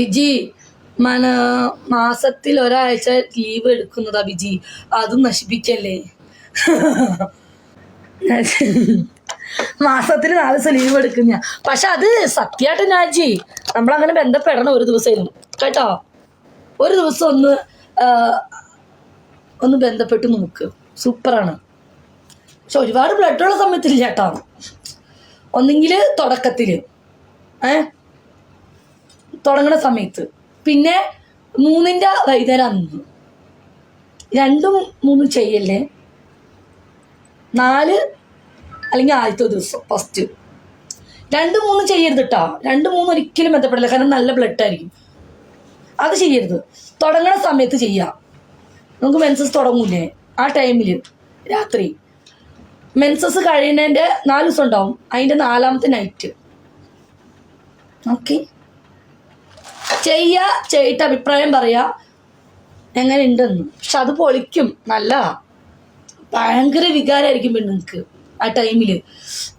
വിജി മന മാസത്തിൽ ഒരാഴ്ച ലീവ് എടുക്കുന്നതാ ബിജി. അതും നശിപ്പിക്കല്ലേ? മാസത്തിൽ നാല് ദിവസം ലീവ് എടുക്കുന്ന പക്ഷെ അത് സത്യമായിട്ട് നാജി നമ്മളങ്ങനെ ബന്ധപ്പെടണം ഒരു ദിവസം കേട്ടോ? ഒരു ദിവസം ഒന്ന് ഒന്ന് ബന്ധപ്പെട്ട് നോക്ക്. സൂപ്പറാണ്. പക്ഷെ ഒരുപാട് ബ്ലഡുള്ള സമയത്തില്ല കേട്ടോ. ഒന്നെങ്കിൽ തുടക്കത്തിൽ ഏ? തുടങ്ങണ സമയത്ത്. പിന്നെ മൂന്നിന്റെ വൈകുന്നേരം അന്ന്. രണ്ടും മൂന്നും ചെയ്യല്ലേ? നാല് അല്ലെങ്കിൽ ആദ്യത്തെ ദിവസം ഫസ്റ്റ് രണ്ട് മൂന്ന് ചെയ്യരുത് കേട്ടോ രണ്ട് മൂന്ന് ഒരിക്കലും ബന്ധപ്പെടില്ല. കാരണം നല്ല ബ്ലഡ് ആയിരിക്കും. അത് ചെയ്യരുത്. തുടങ്ങണ സമയത്ത് ചെയ്യാം. നമുക്ക് മെൻസസ് തുടങ്ങൂലേ? ആ ടൈമിൽ രാത്രി. മെൻസസ് കഴിയുന്നതിന്റെ നാല് ദിവസം ഉണ്ടാവും. അതിന്റെ നാലാമത്തെ നൈറ്റ് ഓക്കെ ചെയ്യുക ചെയ്തിട്ട് അഭിപ്രായം പറയാ. എങ്ങനെ ഉണ്ടെന്ന് പക്ഷെ അത് പൊളിക്കും. നല്ല ഭയങ്കര വികാരമായിരിക്കും പെണ്ണുങ്ങൾക്ക് ആ ടൈമിൽ.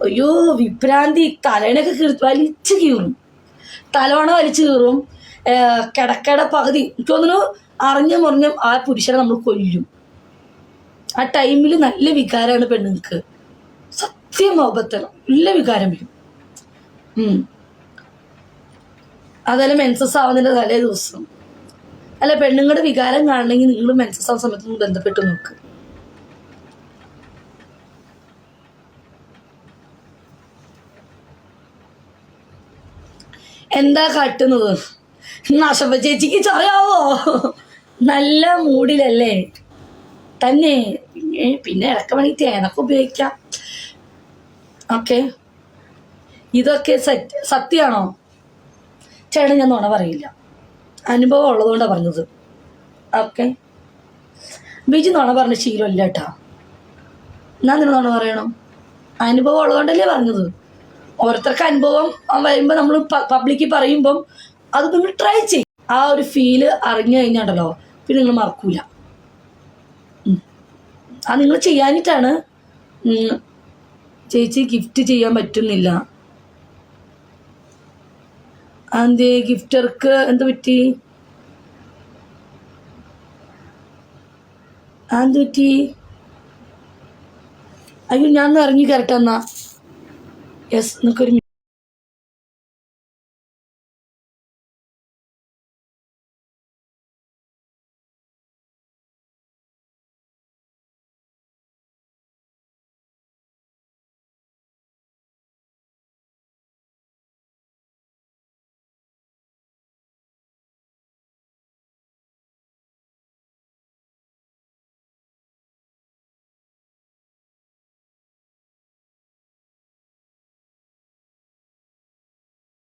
അയ്യോ വിഭ്രാന്തി. തലേനൊക്കെ കീറി വലിച്ചു കീറും. തലവണ വലിച്ചു കീറും. കിടക്കയുടെ പകുതി. എനിക്ക് തോന്നുന്നു അറിഞ്ഞ മുറിഞ്ഞും ആ പുരുഷനെ നമ്മൾ കൊല്ലും. ആ ടൈമിൽ നല്ല വികാരമാണ് പെണ്ണുങ്ങൾക്ക് സത്യം മുഖത്തല്ല നല്ല വികാരം വരും. ഉം. അതുപോലെ മെൻസസ് ആവുന്നതിന്റെ തലേ ദിവസം. അല്ല പെണ്ണുങ്ങളുടെ വികാരം കാണണമെങ്കിൽ നിങ്ങൾ മെൻസസ് ആവുന്ന സമയത്ത് ഒന്ന് ബന്ധപ്പെട്ട് നോക്ക്. എന്താ കാട്ടുന്നത്? നശപ്പ ചേച്ചിക്ക് ചറിയാവോ നല്ല മൂഡിലല്ലേ തന്നെ. പിന്നെ ഇടക്ക വേണമെങ്കിൽ തേനൊക്കെ ഉപയോഗിക്കാം. ഓക്കെ. ഇതൊക്കെ സത്യ സത്യമാണോ ചേട്ടൻ ഞാൻ നുണ പറയില്ല. അനുഭവം ഉള്ളതുകൊണ്ടാണ് പറഞ്ഞത്. ഓക്കെ ബിജു നുണ പറഞ്ഞ ശീലമില്ല കേട്ടോ ഞാൻ നിന്നെ നുണ പറയണം. അനുഭവം ഉള്ളതുകൊണ്ടല്ലേ പറഞ്ഞത്. ഓരോരുത്തർക്ക് അനുഭവം വരുമ്പോൾ നമ്മൾ പബ്ലിക്കിൽ പറയുമ്പം അത് നിങ്ങൾ ട്രൈ ചെയ്യും. ആ ഒരു ഫീൽ അറിഞ്ഞു കഴിഞ്ഞാണ്ടല്ലോ പിന്നെ നിങ്ങൾ മറക്കൂല. അത് നിങ്ങൾ ചെയ്യാനിട്ടാണ് ചേച്ചി ഗിഫ്റ്റ് ചെയ്യാൻ പറ്റുന്നില്ല. അതെന്തേ ഗിഫ്റ്റർക്ക് എന്ത് പറ്റി? എന്ത് പറ്റി? അയ്യോ ഞാൻ ഇറങ്ങി കരട്ടെന്നാ യെസ് നിനക്കൊരു